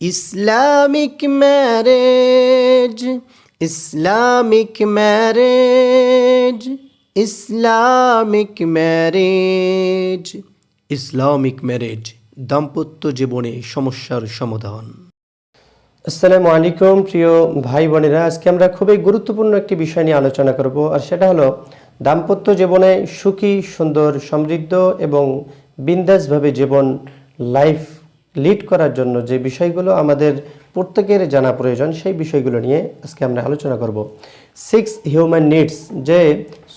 Islamic marriage Islamic marriage Islamic marriage Islamic marriage, দাম্পত্য জীবনে সমস্যার সমাধান। আসসালামু আলাইকুম, প্রিয় ভাই বোনেরা। আজকে আমরা খুবই গুরুত্বপূর্ণ একটি বিষয় নিয়ে আলোচনা করব, আর সেটা হলো দাম্পত্য জীবনে সুখী, সুন্দর, সমৃদ্ধ এবং বিন্দাসভাবে জীবন লাইফ লিড করার জন্য যে বিষয়গুলো আমাদের প্রত্যেকের জানা প্রয়োজন, সেই বিষয়গুলো নিয়ে আজকে আমরা আলোচনা করব। সিক্স হিউম্যান নিডস যে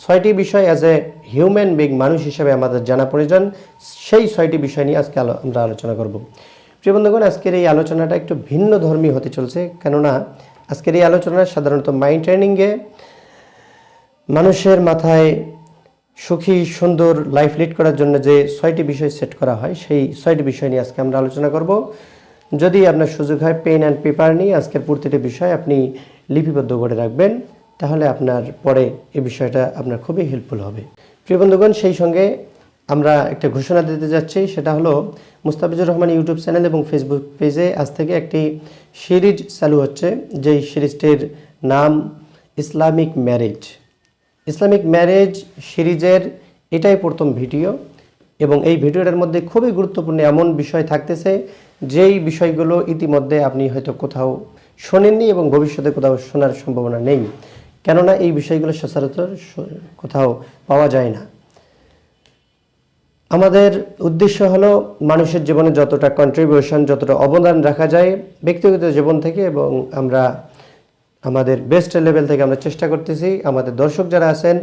ছয়টি বিষয় অ্যাজ এ হিউম্যান বিং মানুষ হিসেবে আমাদের জানা প্রয়োজন, সেই ছয়টি বিষয় নিয়ে আজকে আমরা আলোচনা করব। প্রিয় বন্ধুগণ, আজকের এই আলোচনাটা একটু ভিন্ন ধর্মী হতে চলছে, কেননা আজকের এই আলোচনা সাধারণত মাইন্ড ট্রেনিংয়ে মানুষের মাথায় সুখী, সুন্দর লাইফ লিড করার জন্য যে ছয়টি বিষয় সেট করা হয়, সেই ছয়টি বিষয় নিয়ে আজকে আমরা আলোচনা করব। যদি আপনার সুযোগ হয় পেন অ্যান্ড পেপার নিয়ে আজকের প্রতিটি বিষয় আপনি লিপিবদ্ধ করে রাখবেন, তাহলে আপনার পরে এই বিষয়টা আপনার খুবই হেল্পফুল হবে। প্রিয় বন্ধুগণ, সেই সঙ্গে আমরা একটা ঘোষণা দিতে যাচ্ছি, সেটা হলো মুস্তাফিজুর রহমান ইউটিউব চ্যানেল এবং ফেসবুক পেজে আজ থেকে একটি সিরিজ চালু হচ্ছে, যেই সিরিজটির নাম ইসলামিক ম্যারেজ। ইসলামিক ম্যারেজ সিরিজের এটাই প্রথম ভিডিও এবং এই ভিডিওটার মধ্যে খুবই গুরুত্বপূর্ণ এমন বিষয় থাকতেছে যেই বিষয়গুলো ইতিমধ্যে আপনি হয়তো কোথাও শোনেননি এবং ভবিষ্যতে কোথাও শোনার সম্ভাবনা নেই। কেননা এই বিষয়গুলো সচরাচর কোথাও পাওয়া যায় না। আমাদের উদ্দেশ্য হলো মানুষের জীবনে যতটা কন্ট্রিবিউশন যতটা অবদান রাখা যায় ব্যক্তিগত জীবন থেকে এবং আমরা আমাদের বেস্ট লেভেল থেকে আমরা চেষ্টা করতেছি। আমাদের দর্শক যারা আছেন,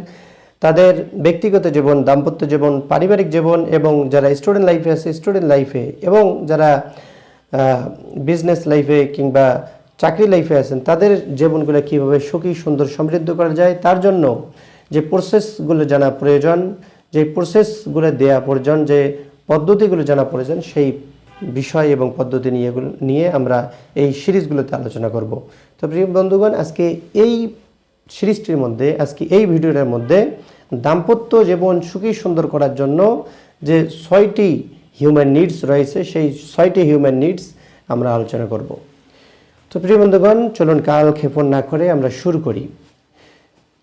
তাদের ব্যক্তিগত জীবন, দাম্পত্য জীবন, পারিবারিক জীবন এবং যারা স্টুডেন্ট লাইফে আছে স্টুডেন্ট লাইফে এবং যারা বিজনেস লাইফে কিংবা চাকরি লাইফে আছেন, তাদের জীবনগুলো কীভাবে সুখী, সুন্দর, সমৃদ্ধ করা যায়, তার জন্য যে প্রসেসগুলো জানা প্রয়োজন, যে প্রসেসগুলো দেয়া প্রয়োজন, যে পদ্ধতিগুলো জানা প্রয়োজন, সেই বিষয় এবং পদ্ধতি নিয়ে নিয়ে আমরা এই সিরিজগুলোতে আলোচনা করব। তো প্রিয় বন্ধুগণ, আজকে এই সিরিজটির মধ্যে, আজকে এই ভিডিওটার মধ্যে দাম্পত্য জীবন সুখী সুন্দর করার জন্য যে ছয়টি হিউম্যান নিডস রয়েছে, সেই ছয়টি হিউম্যান নিডস আমরা আলোচনা করব। তো প্রিয় বন্ধুগণ, চলুন কাল ক্ষেপণ না করে আমরা শুরু করি।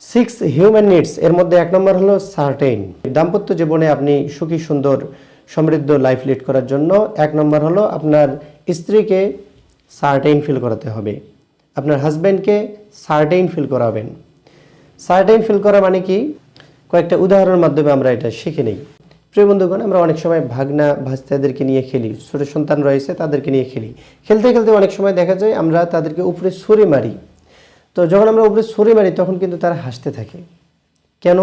সিক্স হিউম্যান নিডস এর মধ্যে এক নম্বর হলো সার্টেইন দাম্পত্য জীবনে আপনি সুখী সুন্দর সমৃদ্ধ লাইফ লিড করার জন্য। এক নম্বর হলো আপনার স্ত্রীকে সার্টেইন ফিল করাতে হবে। আপনার হাজব্যান্ডকে সার্টেইন ফিল করাবেন। সার্টেইন ফিল করা মানে কি? কয়েকটা উদাহরণের মাধ্যমে আমরা এটা শিখে নিই। প্রিয় বন্ধুগণ, আমরা অনেক সময় ভাগনা ভাস্তাদেরকে নিয়ে খেলি, ছোট সন্তান রয়েছে তাদেরকে নিয়ে খেলি। খেলতে খেলতে অনেক সময় দেখা যায় আমরা তাদেরকে উপরে ছুরি মারি। তো যখন আমরা উপরে ছুরি মারি তখন কিন্তু তারা হাসতে থাকে। কেন?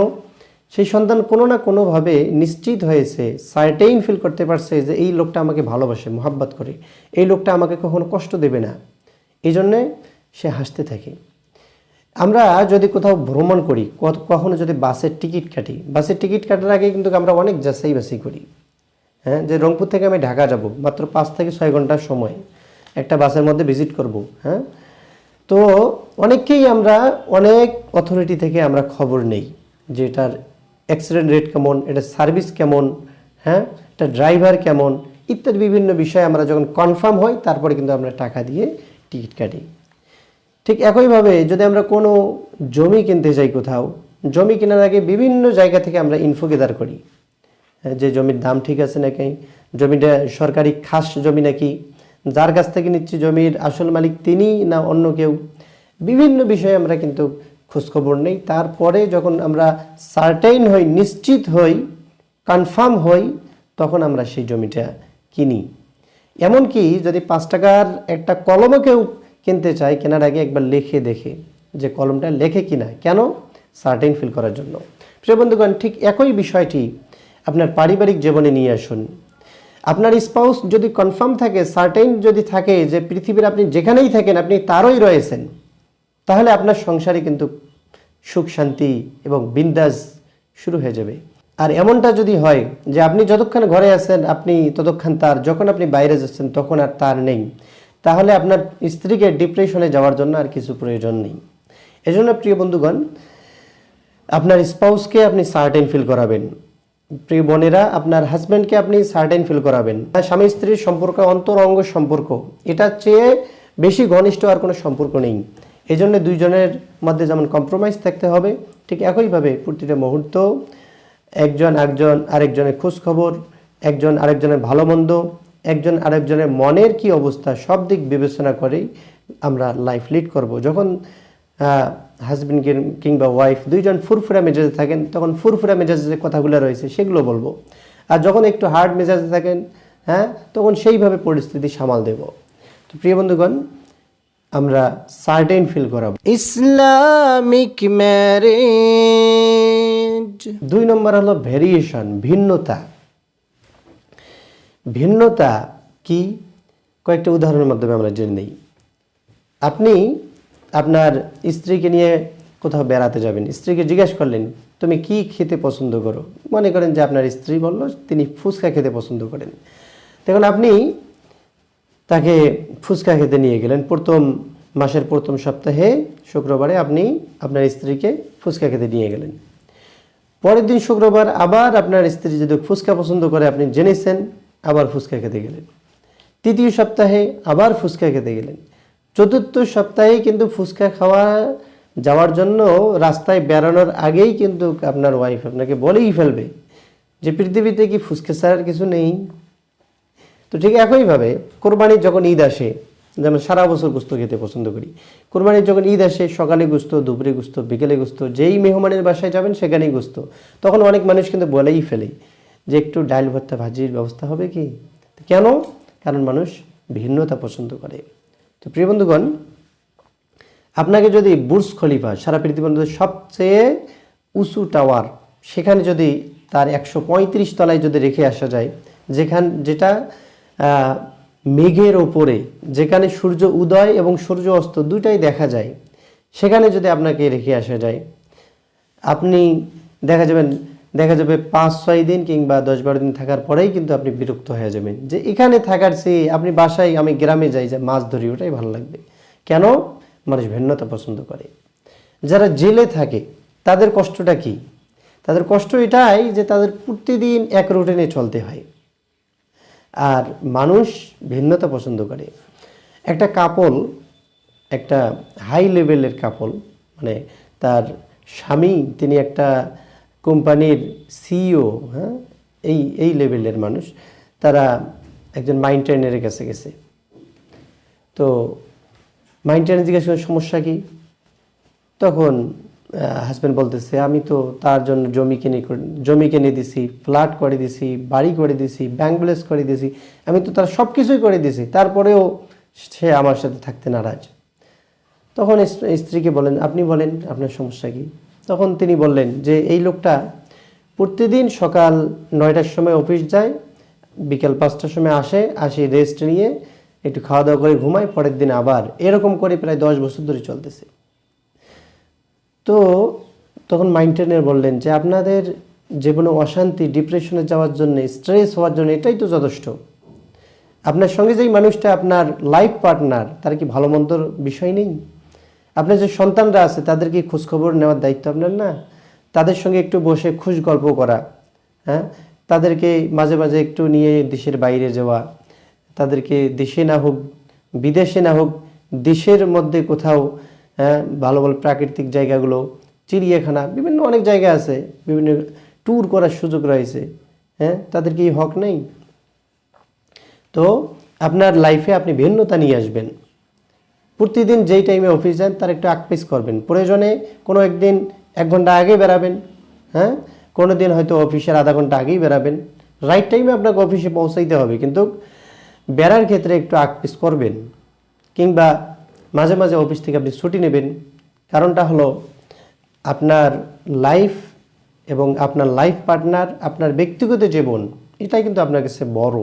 সেই সন্তান কোনো না কোনোভাবে নিশ্চিত হয়েছে সার্টেইন ফিল করতে পারছে যে এই লোকটা আমাকে ভালোবাসে, মোহাব্বত করে। এই লোকটা আমাকে কখনো কষ্ট দেবে না। এই জন্যে সে হাসতে থাকে। আমরা যদি কোথাও ভ্রমণ করি কখনো যদি বাসের টিকিট কাটি বাসের টিকিট কাটার আগে কিন্তু আমরা অনেক যাচাই বাছাই করি। হ্যাঁ যে রংপুর থেকে আমি ঢাকা যাব, মাত্র পাঁচ থেকে ছয় ঘণ্টার সময় একটা বাসের মধ্যে ভিজিট করব হ্যাঁ? তো অনেককেই আমরা, অনেক অথরিটি থেকে আমরা খবর নেই যে এটার অ্যাক্সিডেন্ট রেট কেমন এটা সার্ভিস কেমন হ্যাঁ এটা ড্রাইভার কেমন ইত্যাদি বিভিন্ন বিষয়ে আমরা যখন কনফার্ম হই তারপরে কিন্তু আমরা টাকা দিয়ে টিকিট কাটি। ঠিক একইভাবে যদি আমরা কোনো জমি কিনতে যাই কোথাও জমি কেনার আগে বিভিন্ন জায়গা থেকে আমরা ইনফো গেদার করি। হ্যাঁ, যে জমির দাম ঠিক আছে নাকি জমিটা সরকারি খাস জমি নাকি যার কাছ থেকে নিচ্ছি জমির আসল মালিক তিনি না অন্য কেউ বিভিন্ন বিষয়ে আমরা কিন্তু খোঁজখবর নেই। তারপরে যখন আমরা সার্টেইন হই, নিশ্চিত হই কনফার্ম হই, তখন আমরা সেই জমিটা কিনি। এমনকি যদি পাঁচ টাকার একটা কলমও কেউ কিনতে চায়, কেনার আগে একবার লিখে দেখে যে কলমটা লেখে কিনা। কেন? সার্টেন ফিল করার জন্য। প্রিয় বন্ধুগণ, ঠিক একই বিষয়টি আপনার পারিবারিক জীবনে নিয়ে আসুন। আপনার স্পাউস যদি কনফার্ম থাকে সার্টেন যদি থাকে যে পৃথিবীর আপনি যেখানেই থাকেন, আপনি তারই রয়েছেন তাহলে আপনার সংসারে কিন্তু সুখ, শান্তি এবং বিন্দাস শুরু হয়ে যাবে। আর এমনটা যদি হয় যে আপনি যতক্ষণ ঘরে আছেন, আপনি ততক্ষণ তার, যখন আপনি বাইরে যাচ্ছেন, তখন আর তার নেই। তাহলে আপনার স্ত্রীকে ডিপ্রেশনে যাওয়ার জন্য আর কিছু প্রয়োজন নেই। এজন্য প্রিয় বন্ধুগণ, আপনার স্পাউসকে আপনি সার্টেন ফিল করাবেন। প্রিয় বোনেরা, আপনার হাজব্যান্ডকে আপনি সার্টেন ফিল করাবেন। স্বামী স্ত্রীর সম্পর্ক অন্তরঙ্গ সম্পর্ক। এটার চেয়ে বেশি ঘনিষ্ঠ আর কোনো সম্পর্ক নেই। এই জন্য দুইজনের মধ্যে যেমন কম্প্রোমাইজ থাকতে হবে, ঠিক একইভাবে প্রতিটা মুহূর্ত একজন একজন আরেকজনের খোঁজ খবর একজন আরেকজনের ভালো মন্দ একজন আরেকজনের মনের কি অবস্থা সব দিক বিবেচনা করেই আমরা লাইফ লিড করব। যখন হাজবেন্ড কিংবা ওয়াইফ দুইজন ফুরফুরা মেজাজে থাকেন, তখন ফুরফুরা মেজাজে যে কথাগুলো রয়েছে সেগুলো বলব। আর যখন একটু হার্ড মেজাজে থাকেন হ্যাঁ তখন সেইভাবে পরিস্থিতি সামাল দেব। তো প্রিয় বন্ধুগণ আমরা সার্টেন ফিল করাবো। ইসলামিক ম্যারেজ দুই নম্বর হলো ভেরিয়েশন ভিন্নতা। ভিন্নতা কি? কয়েকটা উদাহরণের মাধ্যমে আমরা জেনে নিই। আপনি আপনার স্ত্রীকে নিয়ে কোথাও বেড়াতে যাবেন স্ত্রীকে জিজ্ঞেস করলেন তুমি কি খেতে পছন্দ করো? মনে করেন যে আপনার স্ত্রী বলল তিনি ফুচকা খেতে পছন্দ করেন। তখন আপনি তাকে ফুচকা খেতে নিয়ে গেলেন। প্রথম মাসের প্রথম সপ্তাহে, শুক্রবারে আপনি আপনার স্ত্রীকে ফুচকা খেতে নিয়ে গেলেন। পরের দিন শুক্রবার আবার আপনার স্ত্রী যদি ফুচকা পছন্দ করে, আপনি জেনেছেন, আবার ফুচকা খেতে গেলেন। তৃতীয় সপ্তাহে আবার ফুচকা খেতে গেলেন। চতুর্থ সপ্তাহে কিন্তু ফুচকা খাওয়া, যাওয়ার জন্য রাস্তায় বেড়ানোর আগেই কিন্তু আপনার ওয়াইফ আপনাকে বলেই ফেলবে যে, পৃথিবীতে কি ফুচকা ছাড়ার কিছু নেই? তো ঠিক একইভাবে কোরবানির যখন ঈদ আসে, যেমন সারা বছর গুস্ত খেতে পছন্দ করি, কোরবানির যখন ঈদ আসে, সকালে গুস্ত, দুপুরে গুস্ত, বিকেলে গুস্ত, যেই মেহমানের বাসায় যাবেন সেখানেই গুস্ত। তখন অনেক মানুষ কিন্তু বলেই ফেলে যে একটু ডাল ভর্তা ভাজির ব্যবস্থা হবে কি? কেন? কারণ মানুষ ভিন্নতা পছন্দ করে। তো প্রিয় বন্ধুগণ, আপনাকে যদি বুর্জ খলিফা, সারা পৃথিবীর মধ্যে সবচেয়ে উঁচু টাওয়ার, সেখানে যদি তার একশো পঁয়ত্রিশ তলায় যদি রেখে আসা যায়, যেখান, যেটা মেঘের ওপরে, যেখানে সূর্য উদয় এবং সূর্য অস্ত দুটাই দেখা যায়, সেখানে যদি আপনাকে রেখে আসা যায়, আপনি দেখা যাবেন, দেখা যাবে পাঁচ, ছয় দিন কিংবা দশ, বারো দিন থাকার পরেই কিন্তু আপনি বিরক্ত হয়ে যাবেন যে এখানে থাকার চেয়ে আপনি বাসায়, আমি গ্রামে যাই, যে মাছ ধরি, ওটাই ভালো লাগবে। কেন? মানুষ ভিন্নতা পছন্দ করে। যারা জেলে থাকে, তাদের কষ্টটা কি? তাদের কষ্ট এটাই যে তাদের প্রতিদিন এক রুটিনে চলতে হয়। আর মানুষ ভিন্নতা পছন্দ করে। একটা কাপল একটা হাই লেভেলের কাপল মানে তার স্বামী, তিনি একটা কোম্পানির সিইও হ্যাঁ? এই এই লেভেলের মানুষ। তারা একজন মাইন্ড ট্রেনারের কাছে গেছে। তো মাইন্ড ট্রেনার জিজ্ঞাসা সমস্যা কি? তখন হাজব্যান্ড বলতেছে, আমি তো তার জন্য জমি কিনে জমি কিনে দিছি ফ্ল্যাট করে দিছি, বাড়ি করে দিছি ব্যাংক ব্যালেন্স করে দিছি, আমি তো তার সব কিছুই করে দিছি, তারপরেও সে আমার সাথে থাকতে নারাজ। তখন স্ত্রীকে বলেন, আপনি বলেন, আপনার সমস্যা কি? তখন তিনি বললেন যে, এই লোকটা প্রতিদিন সকাল নয়টার সময় অফিস যায়, বিকেল পাঁচটার সময় আসে, আসি রেস্ট নিয়ে একটু খাওয়া দাওয়া করে ঘুমায়, পরের দিন আবার এরকম করে প্রায় দশ বছর ধরে চলতেছে। তো তখন মাইন্ড ট্রেনার বললেন যে আপনাদের যে কোনো অশান্তি, ডিপ্রেশনে যাওয়ার জন্য, স্ট্রেস হওয়ার জন্য এটাই তো যথেষ্ট। আপনার সঙ্গে যেই মানুষটা, আপনার লাইফ পার্টনার, তার কি ভালো মন্দর বিষয় নেই? আপনার যে সন্তানরা আছে, তাদের কি খোঁজখবর নেওয়ার দায়িত্ব আপনার না? তাদের সঙ্গে একটু বসে খুশ গল্প করা হ্যাঁ? তাদেরকে মাঝে মাঝে একটু নিয়ে দেশের বাইরে যাওয়া, তাদেরকে দেশে না হোক, বিদেশে না হোক, দেশের মধ্যে কোথাও হ্যাঁ ভালো ভালো প্রাকৃতিক জায়গাগুলো, চিড়িয়াখানা, বিভিন্ন অনেক জায়গা আছে, বিভিন্ন ট্যুর করার সুযোগ রয়েছে। হ্যাঁ তাদের কি হক নেই? তো আপনার লাইফে আপনি ভিন্নতা নিয়ে আসবেন। প্রতিদিন যেই টাইমে অফিস যান, তার একটু আকপিস করবেন। প্রয়োজনে কোনো একদিন এক ঘণ্টা আগে বেরাবেন। হ্যাঁ কোনো দিন হয়তো অফিসের আধা ঘণ্টা আগেই বেরাবেন। রাইট টাইমে আপনাকে অফিসে পৌঁছাইতে হবে, কিন্তু বেড়ার ক্ষেত্রে একটু আকপিস করবেন। কিংবা মাঝে মাঝে অফিস থেকে আপনি ছুটি নেবেন। কারণটা হলো আপনার লাইফ এবং আপনার লাইফ পার্টনার আপনার ব্যক্তিগত জীবন, এটাই কিন্তু আপনার কাছে বড়।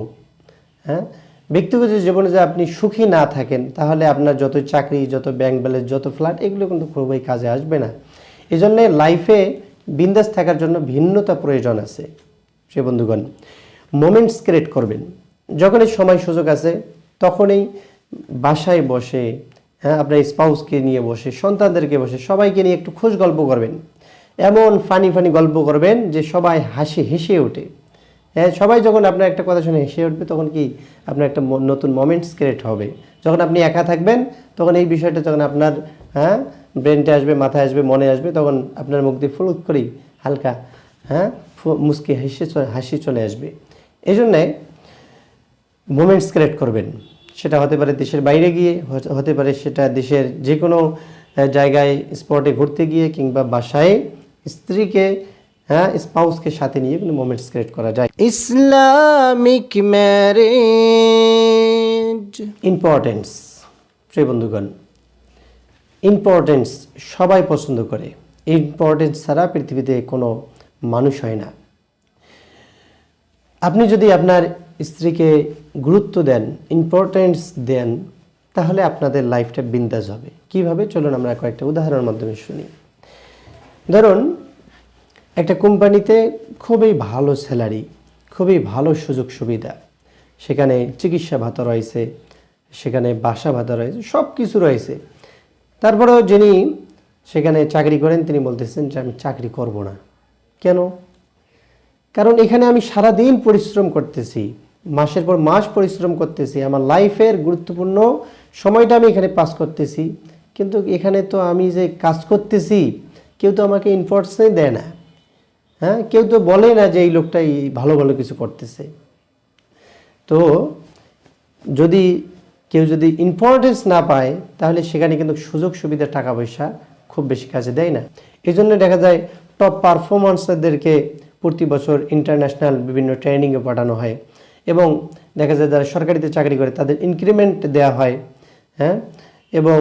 হ্যাঁ? ব্যক্তিগত জীবনে যে আপনি সুখী না থাকেন, তাহলে আপনার যত চাকরি, যত ব্যাংক ব্যালেন্স যত ফ্ল্যাট এগুলো কিন্তু খুবই কাজে আসবে না। এই জন্যে লাইফে বিন্দাস থাকার জন্য ভিন্নতা প্রয়োজন আছে। সে বন্ধুগণ মোমেন্টস ক্রিয়েট করবেন। যখনই সময় সুযোগ আছে, তখনই বাসায় বসে হ্যাঁ আপনার স্পাউসকে নিয়ে বসে, সন্তানদেরকে বসে, সবাইকে নিয়ে একটু খোঁজ গল্প করবেন। এমন ফানি ফানি গল্প করবেন যে সবাই হাসি, হেসে ওঠে। হ্যাঁ সবাই যখন আপনার একটা কথা শুনে হেসে উঠবে, তখন কি আপনার একটা নতুন মোমেন্টস ক্রিয়েট হবে। যখন আপনি একা থাকবেন, তখন এই বিষয়টা যখন আপনার হ্যাঁ ব্রেনটা আসবে, মাথায় আসবে, মনে আসবে, তখন আপনার মুখ দিয়ে ফুলুক করেই হালকা হ্যাঁ মুচকি হেসে হাসি চলে আসবে। এই জন্যে মোমেন্টস ক্রিয়েট করবেন। সেটা হতে পারে দেশের বাইরে গিয়ে হতে- পারে সেটা দেশের যে কোনো জায়গায় স্পটে ঘুরতে গিয়ে কিংবা বাসায় স্ত্রীকে হ্যাঁ স্পাউসকে সাথে নিয়ে কোনো মোমেন্টস ক্রিয়েট করা যায়। ইসলামিক ম্যারেজ ইম্পর্টেন্স প্রিয় বন্ধুগণ ইম্পর্টেন্স সবাই পছন্দ করে। ইম্পর্টেন্স ছাড়া পৃথিবীতে কোনো মানুষ হয় না। আপনি যদি আপনার স্ত্রীকে গুরুত্ব দেন ইম্পর্টেন্স দেন, তাহলে আপনাদের লাইফটা বিন্দাজ হবে। কীভাবে? চলুন আমরা কয়েকটা উদাহরণের মাধ্যমে শুনি। ধরুন, একটা কোম্পানিতে খুবই ভালো স্যালারি খুবই ভালো সুযোগ সুবিধা সেখানে চিকিৎসা ভাতা রয়েছে, সেখানে বাসা ভাতা রয়েছে সব কিছু রয়েছে। তারপরেও যিনি সেখানে চাকরি করেন, তিনি বলতেছেন যে, আমি চাকরি করব না। কেন? কারণ এখানে আমি সারা দিন পরিশ্রম করতেছি। মাসের পর মাস পরিশ্রম করতেছি, আমার লাইফের গুরুত্বপূর্ণ সময়টা আমি এখানে পাস করতেছি। কিন্তু এখানে তো আমি যে কাজ করতেছি, কেউ তো আমাকে ইম্পর্টেন্সই দেয় না। হ্যাঁ কেউ তো বলে না যে এই লোকটা এই ভালো ভালো কিছু করতেছে। তো যদি কেউ যদি ইম্পর্টেন্স না পায়, তাহলে সেখানে কিন্তু সুযোগ সুবিধা, টাকা পয়সা খুব বেশি কাজে দেয় না। এই জন্য দেখা যায় টপ পারফরমান্সদেরকে প্রতি বছর ইন্টারন্যাশনাল বিভিন্ন ট্রেনিংয়ে পাঠানো হয়। এবং দেখা যায় যারা সরকারিতে চাকরি করে, তাদের ইনক্রিমেন্ট দেওয়া হয় হ্যাঁ? এবং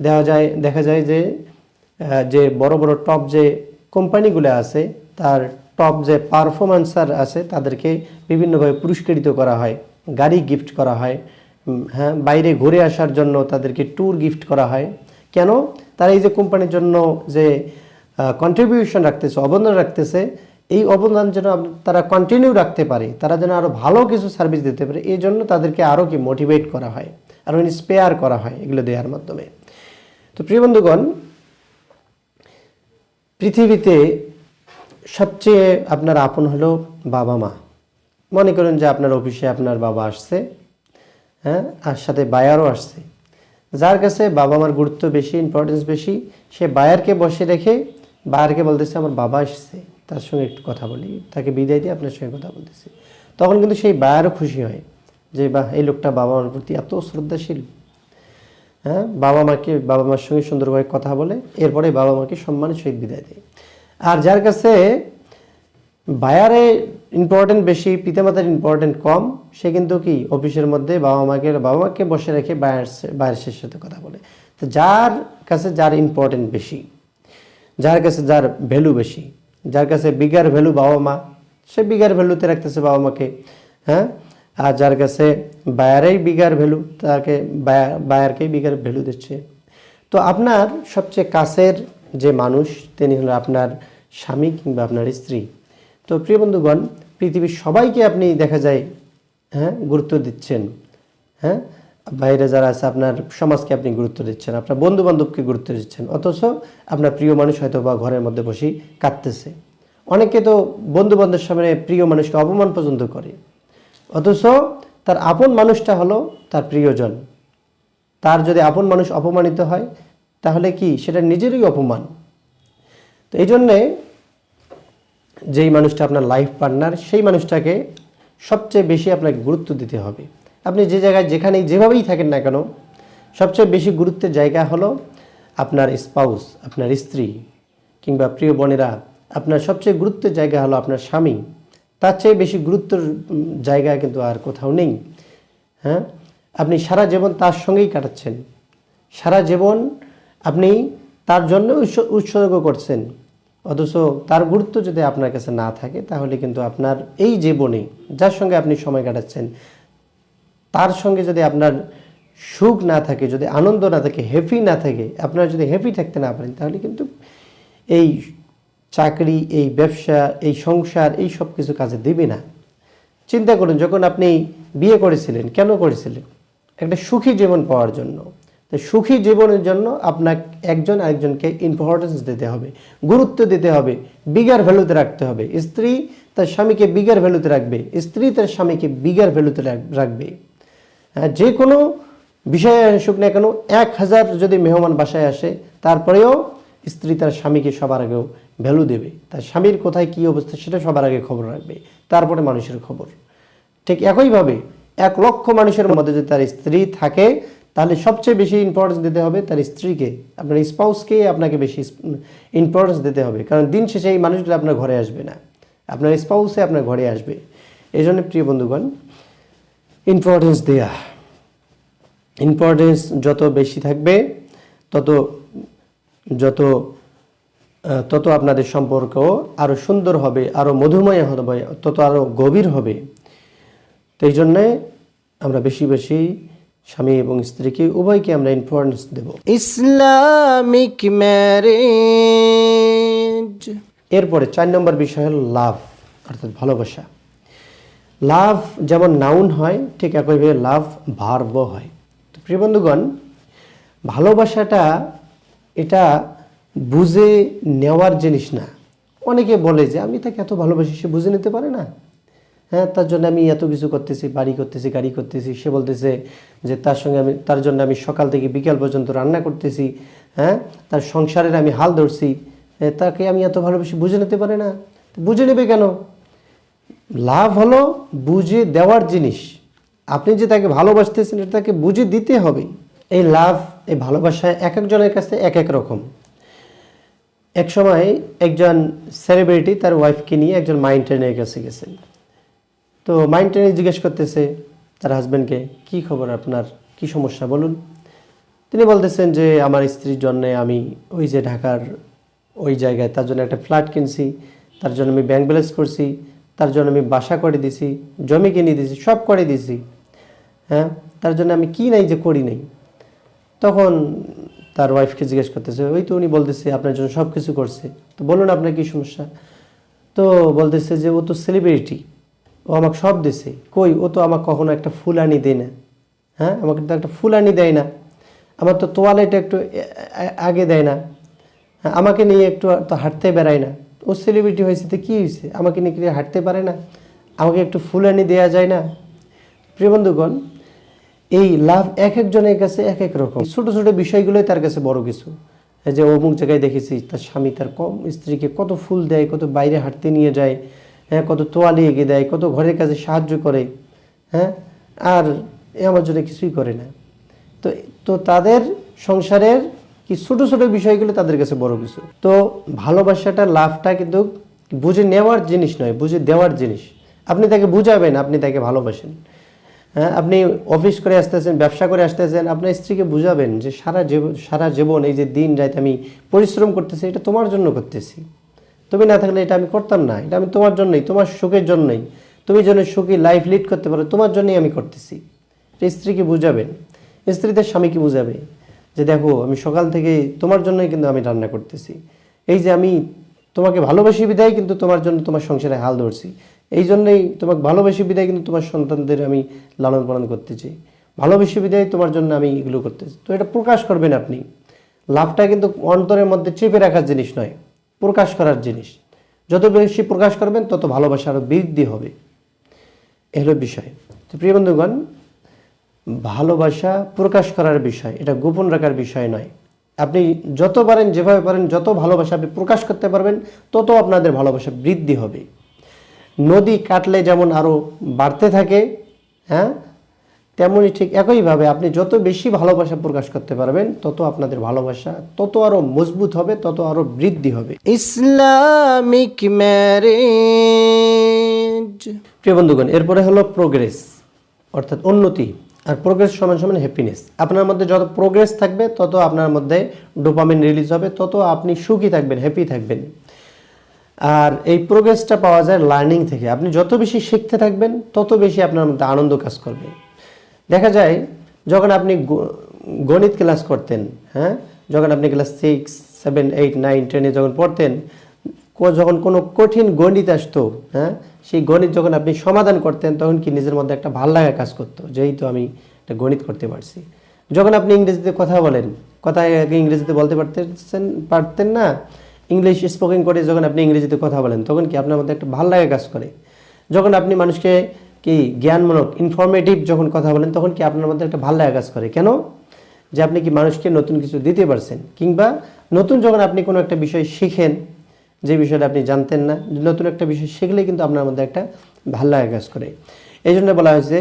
দেওয়া যায়, দেখা যায় যে যে বড় বড় টপ যে কোম্পানিগুলো আছে, তার টপ যে পারফরম্যান্সার আছে, তাদেরকে বিভিন্নভাবে পুরস্কৃত করা হয়, গাড়ি গিফট করা হয় হ্যাঁ? বাইরে ঘুরে আসার জন্য তাদেরকে ট্যুর গিফট করা হয়। কেন? তারা এই যে কোম্পানির জন্য যে কন্ট্রিবিউশন রাখতেছে, অবদান রাখতেছে এই অবদান যেন তারা কন্টিনিউ রাখতে পারে, তারা যেন আরও ভালো কিছু সার্ভিস দিতে পারে, এই জন্য তাদেরকে আরও কি মোটিভেট করা হয় আরও ইন্সপায়ার করা হয় এগুলো দেওয়ার মাধ্যমে। তো প্রিয় বন্ধুগণ, পৃথিবীতে সবচেয়ে আপনার আপন হলো বাবা মা। মনে করেন যে আপনার অফিসে আপনার বাবা আসছে হ্যাঁ আর সাথে বায়ারও আসছে। যার কাছে বাবা মার গুরুত্ব বেশি ইম্পর্টেন্স বেশি, সে বায়ারকে বসে রেখে বায়ারকে বলতেছে, আমার বাবা এসছে। তার সঙ্গে একটু কথা বলি, তাকে বিদায় দিয়ে আপনার সঙ্গে কথা বলতেছি। তখন কিন্তু সেই বায়ারও খুশি হয় যে বা এই লোকটা বাবা মার প্রতি এত শ্রদ্ধাশীল। হ্যাঁ বাবা মাকে, বাবা মার সঙ্গে সুন্দরভাবে কথা বলে, এরপরে বাবা মাকে সম্মানের সহিত বিদায় দেয়। আর যার কাছে বায়ারে ইম্পর্টেন্ট বেশি, পিতামাতার ইম্পর্টেন্ট কম, সে কিন্তু কি অফিসের মধ্যে বাবা মাকে বাবা মাকে বসে রেখে বায়ার বায়ার সাথে কথা বলে। তো যার কাছে যার ইম্পর্টেন্ট বেশি, যার কাছে যার ভ্যালু বেশি যার কাছে বিগার ভ্যালু বাবা মা, সে বিগার ভ্যালুতে রাখতেছে বাবা মাকে হ্যাঁ? আর যার কাছে বায়ারেই বিগার ভ্যালু তাকে বায়া- বায়ারকেই বিগার ভ্যালু দিচ্ছে। তো আপনার সবচেয়ে কাছের যে মানুষ, তিনি হলো আপনার স্বামী কিংবা আপনার স্ত্রী। তো প্রিয় বন্ধুগণ, পৃথিবীর সবাইকে আপনি দেখা যায় হ্যাঁ গুরুত্ব দিচ্ছেন হ্যাঁ? বাইরে যারা আছে, আপনার সমাজকে আপনি গুরুত্ব দিচ্ছেন, আপনার বন্ধু বান্ধবকে গুরুত্ব দিচ্ছেন, অথচ আপনার প্রিয় মানুষ হয়তো বা ঘরের মধ্যে বসেই কাঁদতেছে। অনেকে তো বন্ধু বান্ধবের সামনে প্রিয় মানুষকে অপমান পর্যন্ত করে। অথচ তার আপন মানুষটা হলো তার প্রিয়জন। তার যদি আপন মানুষ অপমানিত হয়, তাহলে কি সেটা নিজেরই অপমান? তো এই জন্যে যেই মানুষটা আপনার লাইফ পার্টনার সেই মানুষটাকে সবচেয়ে বেশি আপনাকে গুরুত্ব দিতে হবে। আপনি যে জায়গায় যেখানেই যেভাবেই থাকেন না কেন, সবচেয়ে বেশি গুরুত্বের জায়গা হলো আপনার স্পাউস আপনার স্ত্রী কিংবা প্রিয় বোনেরা। আপনার সবচেয়ে গুরুত্বের জায়গা হলো আপনার স্বামী। তার চেয়ে বেশি গুরুত্বের জায়গা কিন্তু আর কোথাও নেই। হ্যাঁ? আপনি সারা জীবন তার সঙ্গেই কাটাচ্ছেন। সারা জীবন আপনি তার জন্য উৎস- উৎসর্গ করছেন। অথচ তার গুরুত্ব যদি আপনার কাছে না থাকে, তাহলে কিন্তু আপনার এই জীবনে যার সঙ্গে আপনি সময় কাটাচ্ছেন তার সঙ্গে যদি আপনার সুখ না থাকে, যদি আনন্দ না থাকে হ্যাপি না থাকে, আপনারা যদি হ্যাপি থাকতে না পারেন, তাহলে কিন্তু এই চাকরি, এই ব্যবসা, এই সংসার, এই সব কিছু কাজে দেবে না। চিন্তা করুন, যখন আপনি বিয়ে করেছিলেন, কেন করেছিলেন? একটা সুখী জীবন পাওয়ার জন্য। তো সুখী জীবনের জন্য আপনাকে একজন আরেকজনকে ইম্পর্টেন্স দিতে হবে, গুরুত্ব দিতে হবে বিগার ভ্যালুতে রাখতে হবে। স্ত্রী তার স্বামীকে বিগার ভ্যালুতে রাখবে, স্ত্রী তার স্বামীকে বিগার ভ্যালুতে রাখ- রাখবে। যে কোনো বিষয়ে আসুক না কেন, এক হাজার যদি মেহমান বাসায় আসে, তারপরেও স্ত্রী তার স্বামীকে সবার আগেও ভ্যালু দেবে। তার স্বামীর কোথায় কী অবস্থা সেটা সবার আগে খবর রাখবে। তারপরে মানুষের খবর। ঠিক একইভাবে এক লক্ষ মানুষের মধ্যে যদি তার স্ত্রী থাকে, তাহলে সবচেয়ে বেশি ইম্পর্টেন্স দিতে হবে তার স্ত্রীকে। আপনার স্পাউসকে আপনাকে বেশি ইম্পর্টেন্স দিতে হবে। কারণ দিন শেষে এই মানুষগুলো আপনার ঘরে আসবে না। আপনার স্পাউসে আপনার ঘরে আসবে। এই জন্য প্রিয় বন্ধুগণ ইম্পর্টেন্স দেয়া ইম্পর্টেন্স যত বেশি থাকবে তত যত তত আপনাদের সম্পর্ক আরও সুন্দর হবে আরও মধুময় হবে তত আরও গভীর হবে। তো এই জন্যে আমরা বেশি বেশি স্বামী এবং স্ত্রীকে উভয়কে আমরা ইম্পর্টেন্স দেব। ইসলামিক ম্যারেজ এরপরে চার নম্বর বিষয় হল লাভ অর্থাৎ ভালোবাসা। লাভ যেমন নাউন হয়, ঠিক একইভাবে লাভ ভার্ব হয়। তো প্রিয় বন্ধুগণ, ভালোবাসাটা এটা বুঝে নেওয়ার জিনিস না। অনেকে বলে যে, আমি তাকে এত ভালোবাসি, সে বুঝে নিতে পারে না? হ্যাঁ তার জন্য আমি এত কিছু করতেছি, বাড়ি করতেছি, গাড়ি করতেছি। সে বলতেছে যে, তার সঙ্গে আমি, তার জন্য আমি সকাল থেকে বিকাল পর্যন্ত রান্না করতেছি হ্যাঁ? তার সংসারের আমি হাল ধরছি তাকে আমি এত ভালোবাসি, বুঝে নিতে পারে না? বুঝে নেবে কেন? লাভ হলো বুঝে দেওয়ার জিনিস। আপনি যে তাকে ভালোবাসতেছেন, এটা তাকে বুঝে দিতে হবে। এই লাভ, এই ভালোবাসায় এক একজনের কাছে এক এক রকম। এক সময় একজন সেলিব্রিটি তার ওয়াইফকে নিয়ে একজন মাইন্ড ট্রেনের কাছে গেছেন। তো মাইন্ড ট্রেনে জিজ্ঞেস করতেছে তার হাজব্যান্ডকে কি খবর আপনার? কি সমস্যা? বলুন। তিনি বলতেছেন যে, আমার স্ত্রীর জন্যে আমি ওই যে ঢাকার ওই জায়গায় তার জন্য একটা ফ্ল্যাট কিনছি, তার জন্য আমি ব্যাংক ব্যালেন্স করছি। তার জন্য আমি বাসা করে দিছি জমি কিনে দিছি সব করে দিছি। হ্যাঁ? তার জন্য আমি কি নাই যে করি নাই? তখন তার ওয়াইফকে জিজ্ঞেস করতেছে ওই তো উনি বলতেছে আপনার জন্য সব কিছু করছে। তো বলুন আপনার কি সমস্যা? তো বলতেছে যে ও তো সেলিব্রিটি ও আমাকে সব দিছে। কই? ও তো আমাকে কখনো একটা ফুল আনি দেয় না। হ্যাঁ? আমাকে তো একটা ফুল আনি দেয় না। আমার তো তোয়ালেটা একটু আগে দেয় না। হ্যাঁ, আমাকে নিয়ে একটু তো হাঁটতে বেড়ায় না। ও সেলিব্রিটি হয়েছে, তো কী হয়েছে? আমাকে নিয়ে হাঁটতে পারে না, আমাকে একটু ফুল আনি দেওয়া যায় না। প্রিয় বন্ধুগণ, এই লাভ এক একজনের কাছে এক এক রকম। ছোট ছোট বিষয়গুলোই তার কাছে বড় কিছু। যে অমুক জায়গায় দেখেছি, তার স্বামী তার কম স্ত্রীকে কত ফুল দেয়, কত বাইরে হাঁটতে নিয়ে যায় হ্যাঁ কত তোয়ালি এগিয়ে দেয়, কত ঘরের কাজে সাহায্য করে হ্যাঁ আর এ আমার জন্য কিছুই করে না। তো তো তাদের সংসারের কি ছোট ছোট বিষয়গুলো তাদের কাছে বড় কিছু। তো ভালোবাসাটা, লাভটা কিন্তু বুঝে নেওয়ার জিনিস নয়, বুঝে দেওয়ার জিনিস। আপনি তাকে বুঝাবেন, আপনি তাকে ভালোবাসেন। হ্যাঁ আপনি অফিস করে আসতেছেন, ব্যবসা করে আসতেছেন, আপনার স্ত্রীকে বুঝাবেন যে সারা সারা জীবন এই যে দিন রাত আমি পরিশ্রম করতেছি, এটা তোমার জন্য করতেছি। তুমি না থাকলে এটা আমি করতাম না, এটা আমি তোমার জন্যই, তোমার সুখের জন্যই। তুমি যেন সুখী লাইফ লিড করতে পারো, তোমার জন্যই আমি করতেছি। স্ত্রীকে বুঝাবেন। স্ত্রীদের স্বামীকে বুঝাবে। যে দেখো, আমি সকাল থেকে তোমার জন্যই কিন্তু আমি রান্না করতেছি। এই যে আমি তোমাকে ভালোবাসি বিদায়, কিন্তু তোমার জন্য তোমার সংসারে হাল ধরছি। এই জন্যই তোমাকে ভালোবাসি বিদায়, কিন্তু তোমার সন্তানদের আমি লালন পালন করতেছি। ভালোবাসি বিদায়, তোমার জন্য আমি এগুলো করতেছি। তো এটা প্রকাশ করবেন আপনি। লাভটা কিন্তু অন্তরের মধ্যে চেপে রাখার জিনিস নয়, প্রকাশ করার জিনিস। যত বেশি প্রকাশ করবেন, তত ভালোবাসা আরও বৃদ্ধি হবে। এ হলো বিষয়। তো প্রিয় বন্ধুগণ ভালোবাসা প্রকাশ করার বিষয় এটা গোপন রাখার বিষয় নয়। আপনি যত পারেন যেভাবে পারেন যত ভালোবাসা আপনি প্রকাশ করতে পারবেন তত আপনাদের ভালোবাসা বৃদ্ধি হবে। নদী কাটলে যেমন আরও বাড়তে থাকে হ্যাঁ? তেমনই ঠিক একইভাবে আপনি যত বেশি ভালোবাসা প্রকাশ করতে পারবেন তত আপনাদের ভালোবাসা তত আরও মজবুত হবে তত আরও বৃদ্ধি হবে। Islamic marriage. প্রিয় বন্ধুগণ এরপরে হলো প্রোগ্রেস অর্থাৎ উন্নতি। আর প্রোগ্রেস সমান সমান হ্যাপিনেস আপনার মধ্যে যত প্রোগ্রেস থাকবে, তত আপনার মধ্যে ডোপামিন রিলিজ হবে, তত আপনি সুখী থাকবেন হ্যাপি থাকবেন। আর এই প্রোগ্রেসটা পাওয়া যায় লার্নিং থেকে। আপনি যত বেশি শিখতে থাকবেন, তত বেশি আপনার মধ্যে আনন্দ কাজ করবে। দেখা যায়, যখন আপনি গণিত ক্লাস করতেন হ্যাঁ? যখন আপনি class six seven eight nine টেনে যখন পড়তেন যখন কোনো কঠিন গণিত আসতো হ্যাঁ সেই গণিত যখন আপনি সমাধান করতেন, তখন কি নিজের মধ্যে একটা ভালো লাগা কাজ করতো যেহেতু আমি একটা গণিত করতে পারছি। যখন আপনি ইংরেজিতে কথা বলেন, কথা আগে ইংরেজিতে বলতে পারতেছেন, পারতেন না, ইংলিশ স্পোকিং করে যখন আপনি ইংরেজিতে কথা বলেন, তখন কি আপনার মধ্যে একটা ভালো লাগা কাজ করে। যখন আপনি মানুষকে কি জ্ঞানমূলক ইনফরমেটিভ যখন কথা বলেন, তখন কি আপনার মধ্যে একটা ভালো লাগা কাজ করে। কেন? যে আপনি কি মানুষকে নতুন কিছু দিতে পারছেন, কিংবা নতুন যখন আপনি কোনো একটা বিষয় শিখেন যে বিষয়টা আপনি জানতেন না, নতুন একটা বিষয় শিখলে কিন্তু আপনার মধ্যে একটা ভালো লাগা কাজ করে। এই জন্য বলা হয়েছে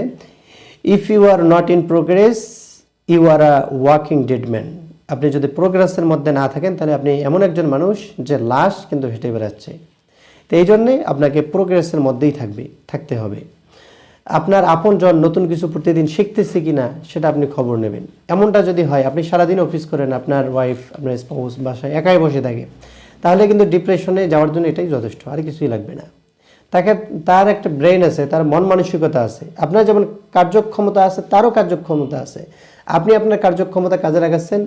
if you are not in progress you are a walking dead man আপনি যদি প্রোগ্রেসের মধ্যে না থাকেন, তাহলে আপনি এমন একজন মানুষ যে লাশ কিন্তু হেঁটে বেড়াচ্ছে। তো এই জন্যে আপনাকে প্রোগ্রেসের মধ্যেই থাকবে, থাকতে হবে। আপনার আপনজন নতুন কিছু প্রতিদিন শিখতেছে কিনা, সেটা আপনি খবর নেবেন। এমনটা যদি হয়, আপনি সারাদিন অফিস করেন, আপনার ওয়াইফ আপনার স্পাউস বাসায় একাই বসে থাকে তাহলে কিন্তু ডিপ্রেশনে যাওয়ার জন্য এটাই যথেষ্ট, আর কিছুই লাগবে না। তাকে, তার একটা ব্রেন আছে, তার মন মানসিকতা আছে। আপনার যেমন কার্যক্ষমতা আছে, তারও কার্যক্ষমতা আছে। আপনি আপনার কার্যক্ষমতা কাজে লাগাচ্ছেন,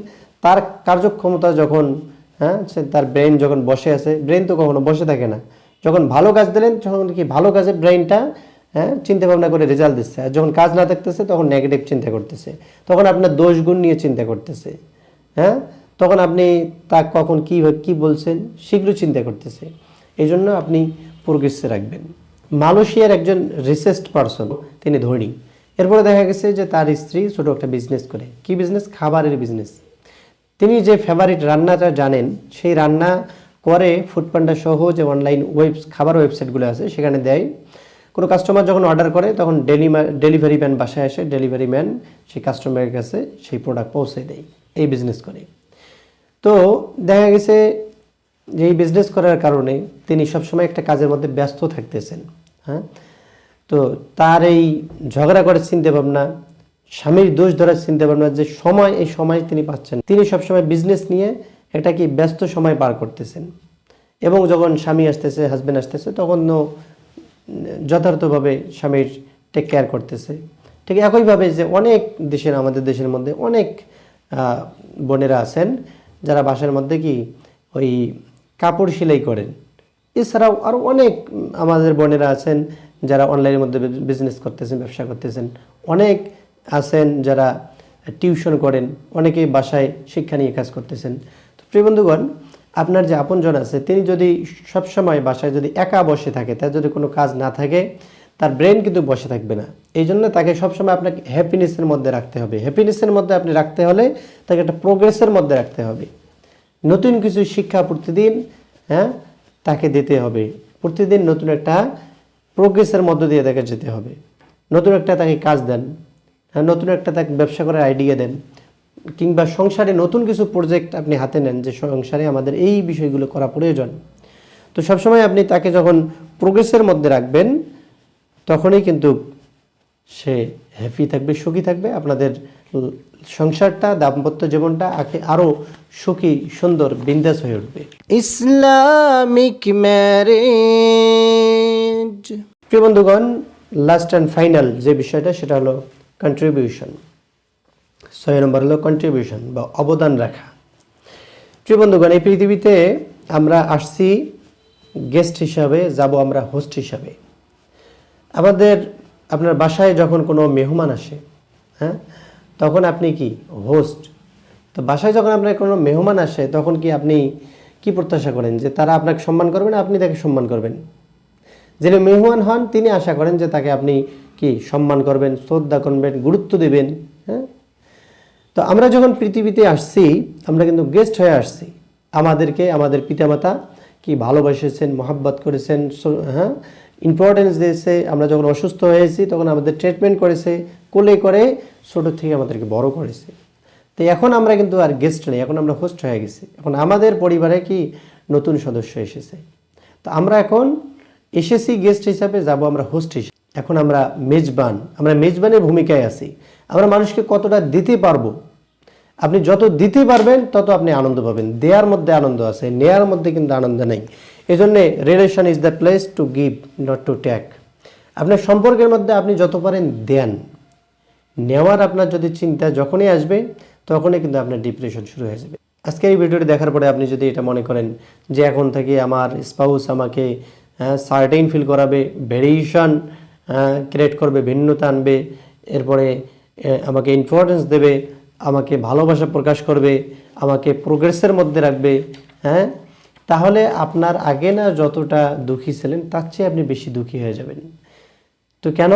তার কার্যক্ষমতা যখন হ্যাঁ সে তার ব্রেন যখন বসে আছে ব্রেন তো কখনো বসে থাকে না। যখন ভালো কাজ দিলেন, তখন কি ভালো কাজে ব্রেনটা হ্যাঁ চিন্তা ভাবনা করে রেজাল্ট দিচ্ছে। আর যখন কাজ না থাকতেছে, তখন নেগেটিভ চিন্তা করতেছে। তখন আপনার দোষ গুণ নিয়ে চিন্তা করতেছে। হ্যাঁ তখন আপনি তা কখন কী কি বলছেন সেগুলো চিন্তা করতেছে। এই জন্য আপনি প্রোগ্রেসে রাখবেন। মালয়েশিয়ার একজন রিসেস্ট পারসন, তিনি ধনী। এরপরে দেখা গেছে যে তার স্ত্রী ছোট একটা বিজনেস করে। কি বিজনেস খাবারের বিজনেস তিনি যে ফেভারিট রান্নাটা জানেন, সেই রান্না করে ফুডপান্ডা সহ যে অনলাইন ওয়েব খাবার ওয়েবসাইটগুলো আছে, সেখানে দেয়। কোনো কাস্টমার যখন অর্ডার করে, তখন ডেলিভারি ম্যান বাসায় আসে। ডেলিভারি ম্যান সেই কাস্টমারের কাছে সেই প্রোডাক্ট পৌঁছে দেয়। এই বিজনেস করে। তো দেখা গেছে যে এই বিজনেস করার কারণে তিনি সবসময় একটা কাজের মধ্যে ব্যস্ত থাকতেছেন হ্যাঁ? তো তার এই ঝগড়া করার চিন্তা ভাবনা স্বামীর দোষ ধরার চিন্তা ভাবনা যে সময়, এই সময় তিনি পাচ্ছেন তিনি সবসময় বিজনেস নিয়ে এটা কি ব্যস্ত সময় পার করতেছেন। এবং যখন স্বামী আসতেছে হাজব্যান্ড আসতেছে তখনও যথার্থভাবে স্বামীর টেক কেয়ার করতেছে। ঠিক একইভাবে যে অনেক দেশের, আমাদের দেশের মধ্যে অনেক বোনেরা আছেন যারা বাসার মধ্যে কি ওই কাপড় সেলাই করেন। এছাড়াও আরও অনেক আমাদের বোনেরা আছেন যারা অনলাইনের মধ্যে বিজনেস করতেছেন, ব্যবসা করতেছেন। অনেক আছেন যারা টিউশন করেন, অনেকে বাসায় শিক্ষা নিয়ে কাজ করতেছেন। তো প্রিয় বন্ধুগণ, আপনার যে আপনজন আছে, তিনি যদি সবসময় বাসায় যদি একা বসে থাকে, তার যদি কোনো কাজ না থাকে, তার ব্রেন কিন্তু বসে থাকবে না। এই জন্য তাকে সবসময় আপনাকে হ্যাপিনেসের মধ্যে রাখতে হবে। হ্যাপিনেসের মধ্যে আপনি রাখতে হলে তাকে একটা প্রোগ্রেসের মধ্যে রাখতে হবে। নতুন কিছু শিক্ষা প্রতিদিন হ্যাঁ তাকে দিতে হবে। প্রতিদিন নতুন একটা প্রোগ্রেসের মধ্য দিয়ে তাকে যেতে হবে। নতুন একটা তাকে কাজ দেন হ্যাঁ নতুন একটা তাকে ব্যবসা করার আইডিয়া দেন, কিংবা সংসারে নতুন কিছু প্রজেক্ট আপনি হাতে নেন যে সংসারে আমাদের এই বিষয়গুলো করা প্রয়োজন। তো সবসময় আপনি তাকে যখন প্রোগ্রেসের মধ্যে রাখবেন, তখনই কিন্তু সে হ্যাপি থাকবে সুখী থাকবে। আপনাদের সংসারটা দাম্পত্য জীবনটা আগে আরও সুখী সুন্দর বিন্দাস হয়ে উঠবে। ইসলামিক ম্যারেজ প্রিয় বন্ধুগণ লাস্ট অ্যান্ড ফাইনাল যে বিষয়টা সেটা হলো কন্ট্রিবিউশন ছয় নম্বর হলো কন্ট্রিবিউশন বা অবদান রাখা। প্রিয় বন্ধুগণ এই পৃথিবীতে আমরা আসছি গেস্ট হিসাবে যাব আমরা হোস্ট হিসাবে। আমাদের আপনার বাসায় যখন কোনো মেহমান আসে হ্যাঁ তখন আপনি কি হোস্ট তো বাসায় যখন আপনার কোনো মেহমান আসে, তখন কি আপনি কি প্রত্যাশা করেন? যে তারা আপনাকে সম্মান করবেন আপনি তাকে সম্মান করবেন? যিনি মেহমান হন, তিনি আশা করেন যে তাকে আপনি কি সম্মান করবেন, শ্রদ্ধা করবেন, গুরুত্ব দেবেন হ্যাঁ? তো আমরা যখন পৃথিবীতে আসছি, আমরা কিন্তু গেস্ট হয়ে আসছি। আমাদেরকে, আমাদের পিতামাতা কি ভালোবাসেছেন, মহাব্বত করেছেন হ্যাঁ? ইম্পর্টেন্স দিয়েছে, আমরা যখন অসুস্থ হয়েছি, তখন আমাদের ট্রিটমেন্ট করেছে, কোলে করে ছোটো থেকে আমাদেরকে বড় করেছে। তো এখন আমরা কিন্তু আর গেস্ট নেই, এখন আমরা হোস্ট হয়ে গেছি। এখন আমাদের পরিবারে কি নতুন সদস্য এসেছে? তো আমরা এখন এসেছি গেস্ট হিসাবে, যাব আমরা হোস্ট হিসেবে এখন আমরা মেজবান, আমরা মেজবানের ভূমিকায় আছি। আমরা মানুষকে কতটা দিতে পারব? আপনি যত দিতে পারবেন, তত আপনি আনন্দ পাবেন। দেয়ার মধ্যে আনন্দ আছে, নেয়ার মধ্যে কিন্তু আনন্দ নেই। এই জন্যে relation is the place to give not to take আপনার সম্পর্কের মধ্যে আপনি যত পারেন দেন। নেওয়ার আপনার যদি চিন্তা যখনই আসবে, তখনই কিন্তু আপনার ডিপ্রেশন শুরু হয়ে যাবে। আজকে এই ভিডিওটি দেখার পরে আপনি যদি এটা মনে করেন যে এখন থেকে আমার স্পাউস আমাকে সার্টেইন ফিল করাবে ভেরিয়েশন ক্রিয়েট করবে, ভিন্নতা আনবে, এরপরে আমাকে ইম্পর্টেন্স দেবে, আমাকে ভালোবাসা প্রকাশ করবে, আমাকে প্রোগ্রেসের মধ্যে রাখবে হ্যাঁ তাহলে আপনার আগে না যতটা দুঃখী ছিলেন, তার চেয়ে আপনি বেশি দুঃখী হয়ে যাবেন। তো কেন?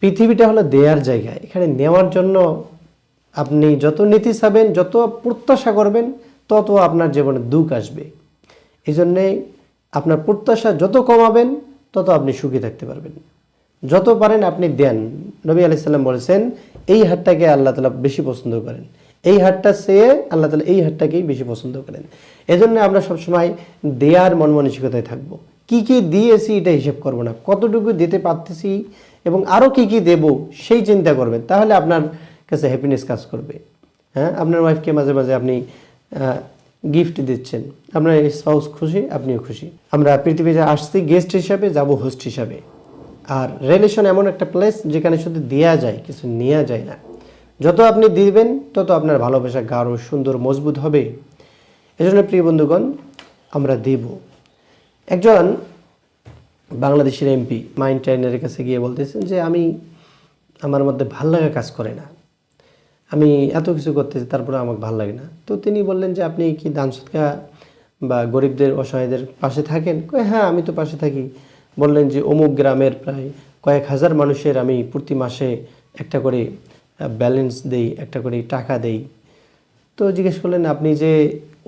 পৃথিবীটা হলো দেয়ার জায়গা। এখানে নেওয়ার জন্য আপনি যত নীতি চাবেন, যত প্রত্যাশা করবেন, তত আপনার জীবনে দুঃখ আসবে। এই জন্যে আপনার প্রত্যাশা যত কমাবেন, তত আপনি সুখী থাকতে পারবেন। যত পারেন আপনি দেন। নবী আলাইসাল্লাম বলেছেন, এই হাটটাকে আল্লাহ তালা বেশি পছন্দ করেন। এই হাটটা চেয়ে আল্লাহ তালা এই হাটটাকেই বেশি পছন্দ করেন। এজন্য আমরা সবসময় দেয়ার মন মানসিকতায় থাকব। কি কি দিয়েছি এটা হিসেব করব না। কতটুকু দিতে পারতেছি এবং আরও কি কি দেব সেই চিন্তা করবেন। তাহলে আপনার কাছে হ্যাপিনেস কাজ করবে। হ্যাঁ আপনার ওয়াইফকে মাঝে মাঝে আপনি গিফট দিচ্ছেন। আপনার স্পাউস খুশি, আপনিও খুশি। আমরা পৃথিবীতে আসছি গেস্ট হিসাবে, যাব হোস্ট হিসাবে। আর রিলেশন এমন একটা প্লেস যেখানে শুধু দেয়া যায়, কিছু নেওয়া যায় না। যত আপনি দিবেন, তত আপনার ভালোবাসা গাঢ়, সুন্দর, মজবুত হবে। এজন্য প্রিয় বন্ধুগণ, আমরা দেব। একজন বাংলাদেশের এমপি মাইন্ড ট্রেনারের কাছে গিয়ে বলতেছেন যে, আমি আমার মধ্যে ভালো লাগা কাজ করে না। আমি এত কিছু করতেছি, তারপরে আমাকে ভালো লাগে না। তো তিনি বললেন যে, আপনি কি দান সৎকা বা গরিবদের, অসহায়দের পাশে থাকেন? হ্যাঁ আমি তো পাশে থাকি। বললেন যে, অমুক গ্রামের প্রায় কয়েক হাজার মানুষের আমি প্রতি মাসে একটা করে ব্যালেন্স দেই, একটা করে টাকা দেই। তো জিজ্ঞেস করলেন, আপনি যে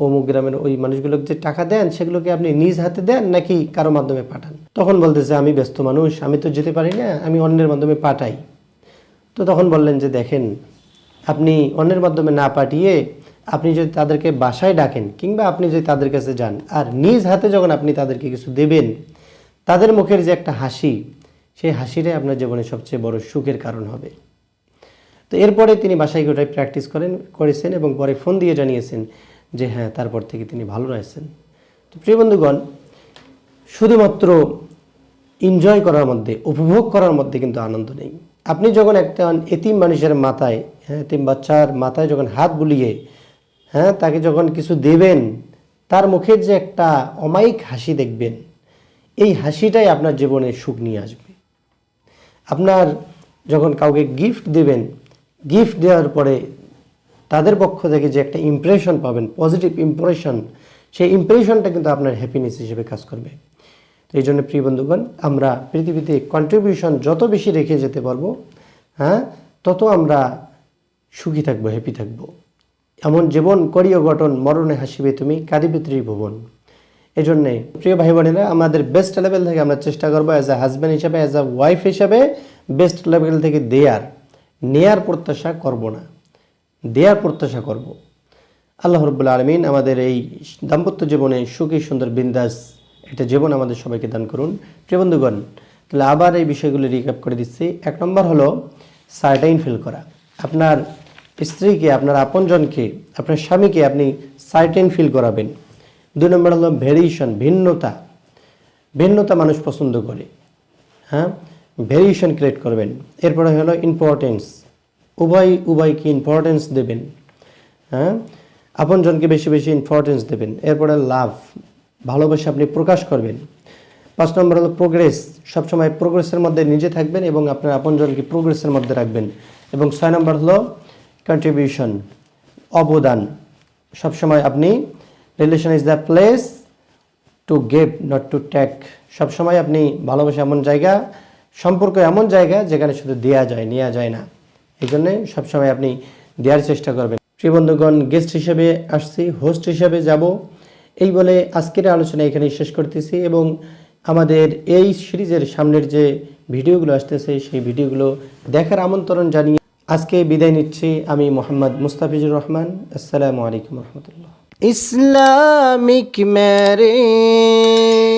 অমুক গ্রামের ওই মানুষগুলোকে যে টাকা দেন, সেগুলোকে আপনি নিজ হাতে দেন নাকি কারও মাধ্যমে পাঠান? তখন বলতেছে, আমি ব্যস্ত মানুষ, আমি তো যেতে পারি না, আমি অন্যের মাধ্যমে পাঠাই। তো তখন বললেন যে, দেখেন, আপনি অন্যের মাধ্যমে না পাঠিয়ে আপনি যদি তাদেরকে বাসায় ডাকেন কিংবা আপনি যদি তাদের কাছে যান, আর নিজ হাতে যখন আপনি তাদেরকে কিছু দেবেন, তাদের মুখের যে একটা হাসি, সেই হাসিটাই আপনার জীবনে সবচেয়ে বড় সুখের কারণ হবে। তো এরপরে তিনি বাসায় গোটায় প্র্যাকটিস করেন, করেছেন এবং পরে ফোন দিয়ে জানিয়েছেন যে হ্যাঁ তারপর থেকে তিনি ভালো রয়েছেন। তো প্রিয় বন্ধুগণ, শুধুমাত্র এনজয় করার মধ্যে, উপভোগ করার মধ্যে কিন্তু আনন্দ নেই। আপনি যখন একটা এতিম মানুষের মাথায় হ্যাঁ এতিম বাচ্চার মাথায় যখন হাত বুলিয়ে হ্যাঁ তাকে যখন কিছু দেবেন, তার মুখের যে একটা অমায়িক হাসি দেখবেন, এই হাসিটাই আপনার জীবনে সুখ নিয়ে আসবে। আপনার যখন কাউকে গিফট দেবেন গিফট দেওয়ার পরে তাদের পক্ষ থেকে যে একটা ইমপ্রেশন পাবেন পজিটিভ ইমপ্রেশন সেই ইমপ্রেশনটা কিন্তু আপনার হ্যাপিনেস হিসেবে কাজ করবে। তো এই জন্য প্রিয় বন্ধুগণ, আমরা পৃথিবীতে কন্ট্রিবিউশন যত বেশি রেখে যেতে পারব হ্যাঁ তত আমরা সুখী থাকব হ্যাপি থাকব। এমন জীবন, করিও গঠন, মরণে হাসিবে তুমি, কাঁদিবে ত্রিভুবন। এই জন্যে প্রিয় ভাই বোনেরা আমাদের বেস্ট লেভেল থেকে আমরা চেষ্টা করব অ্যাজ আ হাজব্যান্ড হিসাবে অ্যাজ আ ওয়াইফ হিসাবে বেস্ট লেভেল থেকে দেয়ার। নেয়ার প্রত্যাশা করব না, দেয়ার প্রত্যাশা করব। আল্লাহ রব্বুল আলমিন আমাদের এই দাম্পত্য জীবনে সুখী, সুন্দর, বিন্দাস এটা জীবন আমাদের সবাইকে দান করুন। প্রিয় বন্ধুগণ, তাহলে আবার এই বিষয়গুলো রিক্যাপ করে দিচ্ছি। এক নম্বর হলো সার্টাইন ফিল করা। আপনার স্ত্রীকে, আপনার আপনজনকে, আপনার স্বামীকে আপনি সার্টেন ফিল করাবেন। দুই নম্বর হলো ভেরিয়েশন ভিন্নতা। ভিন্নতা মানুষ পছন্দ করে হ্যাঁ? ভেরিয়েশন ক্রিয়েট করবেন। এরপরে হলো ইম্পর্টেন্স উভয় উভয়কে ইম্পর্টেন্স দেবেন? হ্যাঁ? আপনজনকে বেশি বেশি ইম্পর্টেন্স দেবেন। এরপরে লাভ ভালোবাসা আপনি প্রকাশ করবেন। পাঁচ নম্বর হলো প্রোগ্রেস সবসময় প্রোগ্রেসের মধ্যে নিজে থাকবেন এবং আপনার আপনজনকে প্রোগ্রেসের মধ্যে রাখবেন। এবং ছয় নম্বর হলো কন্ট্রিবিউশন অবদান। সবসময় আপনি relation is the place to give not to take সবসময় আপনি ভালোবাসা এমন জায়গা সম্পর্ক এমন জায়গা যেখানে শুধু দেয়া যায় নেওয়া যায় না। এই জন্যে সবসময় আপনি দেওয়ার চেষ্টা করবেন। প্রিয় বন্ধুগণ গেস্ট হিসেবে আসছি হোস্ট হিসেবে যাব। এই বলে আজকের আলোচনা এখানে শেষ করতেছি এবং আমাদের এই সিরিজের সামনের যে ভিডিওগুলো আসতেছে, সেই ভিডিওগুলো দেখার আমন্ত্রণ জানিয়ে আজকে বিদায় নিচ্ছি আমি মোহাম্মদ মুস্তাফিজুর রহমান। আসসালামু আলাইকুম রহমতুল্লাহ। Islamic marriage